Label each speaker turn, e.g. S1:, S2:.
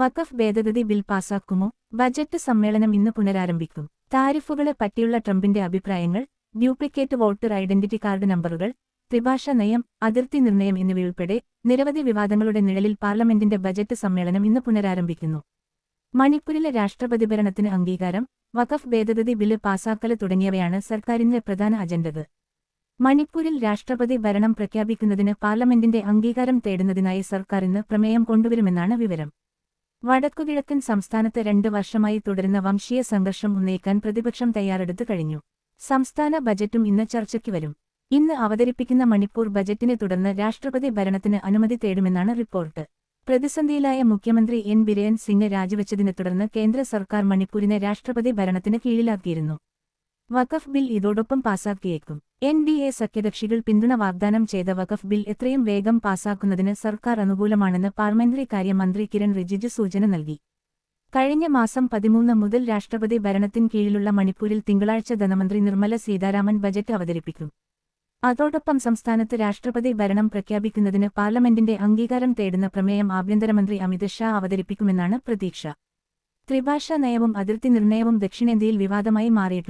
S1: വഖഫ് ഭേദഗതി bill പാസാക്കുമോ? Budget സമ്മേളനം ഇന്ന് പുനരാരംഭിക്കും. താരിഫുകളെ പറ്റിയുള്ള ട്രംപിന്റെ അഭിപ്രായങ്ങൾ ഡ്യൂപ്ലിക്കേറ്റ് വോട്ടർ ഐഡന്റിറ്റി കാർഡ് നമ്പറുകൾ ത്രിഭാഷ നയം അതിർത്തി നിർണയം എന്നിവയുൾപ്പെടെ നിരവധി വിവാദങ്ങളുടെ നിഴലിൽ പാർലമെന്റിന്റെ ബജറ്റ് സമ്മേളനം ഇന്ന് പുനരാരംഭിക്കുന്നു. മണിപ്പൂരിലെ രാഷ്ട്രപതി ഭരണത്തിന് അംഗീകാരം വഖഫ് ഭേദഗതി ബില്ല് പാസാക്കൽ തുടങ്ങിയവയാണ് സർക്കാരിന്റെ പ്രധാന അജണ്ടകൾ. മണിപ്പൂരിൽ രാഷ്ട്രപതി ഭരണം പ്രഖ്യാപിക്കുന്നതിന് പാർലമെന്റിന്റെ അംഗീകാരം തേടുന്നതിനായി സർക്കാർ ഇന്ന് പ്രമേയം കൊണ്ടുവരുമെന്നാണ് വിവരം. വടക്കുകിഴക്കൻ സംസ്ഥാനത്ത് രണ്ട് വർഷമായി തുടരുന്ന വംശീയ സംഘർഷം ഉന്നയിക്കാൻ പ്രതിപക്ഷം തയ്യാറെടുത്തു കഴിഞ്ഞു. സംസ്ഥാന ബജറ്റും ഇന്ന് ചർച്ചയ്ക്ക് വരും. ഇന്ന് അവതരിപ്പിക്കുന്ന മണിപ്പൂർ ബജറ്റിനെ തുടർന്ന് രാഷ്ട്രപതി ഭരണത്തിന് അനുമതി തേടുമെന്നാണ് റിപ്പോർട്ട്. പ്രതിസന്ധിയിലായ മുഖ്യമന്ത്രി എൻ ബിരേൻ സിംഗ് രാജിവെച്ചതിനെ തുടർന്ന് കേന്ദ്ര സർക്കാർ മണിപ്പൂരിനെ രാഷ്ട്രപതി ഭരണത്തിന് കീഴിലാക്കിയിരുന്നു. വഖഫ് ബിൽ ഇതോടൊപ്പം പാസാക്കിയേക്കും. എൻ ഡി എ സഖ്യകക്ഷികൾ പിന്തുണ വാഗ്ദാനം ചെയ്ത വഖഫ് ബിൽ എത്രയും വേഗം പാസാക്കുന്നതിന് സർക്കാർ അനുകൂലമാണെന്ന് പാർലമെന്ററി കാര്യമന്ത്രി കിരൺ റിജിജു സൂചന നൽകി. കഴിഞ്ഞ മാസം പതിമൂന്ന് മുതൽ രാഷ്ട്രപതി ഭരണത്തിൻ കീഴിലുള്ള മണിപ്പൂരിൽ തിങ്കളാഴ്ച ധനമന്ത്രി നിർമ്മല സീതാരാമൻ ബജറ്റ് അവതരിപ്പിക്കും. അതോടൊപ്പം സംസ്ഥാനത്ത് രാഷ്ട്രപതി ഭരണം പ്രഖ്യാപിക്കുന്നതിന് പാർലമെന്റിന്റെ അംഗീകാരം തേടുന്ന പ്രമേയം ആഭ്യന്തരമന്ത്രി അമിത് ഷാ അവതരിപ്പിക്കുമെന്നാണ് പ്രതീക്ഷ. ത്രിഭാഷാ നയവും അതിർത്തി നിർണയവും ദക്ഷിണേന്ത്യയിൽ വിവാദമായി മാറിയിട്ടുണ്ട്.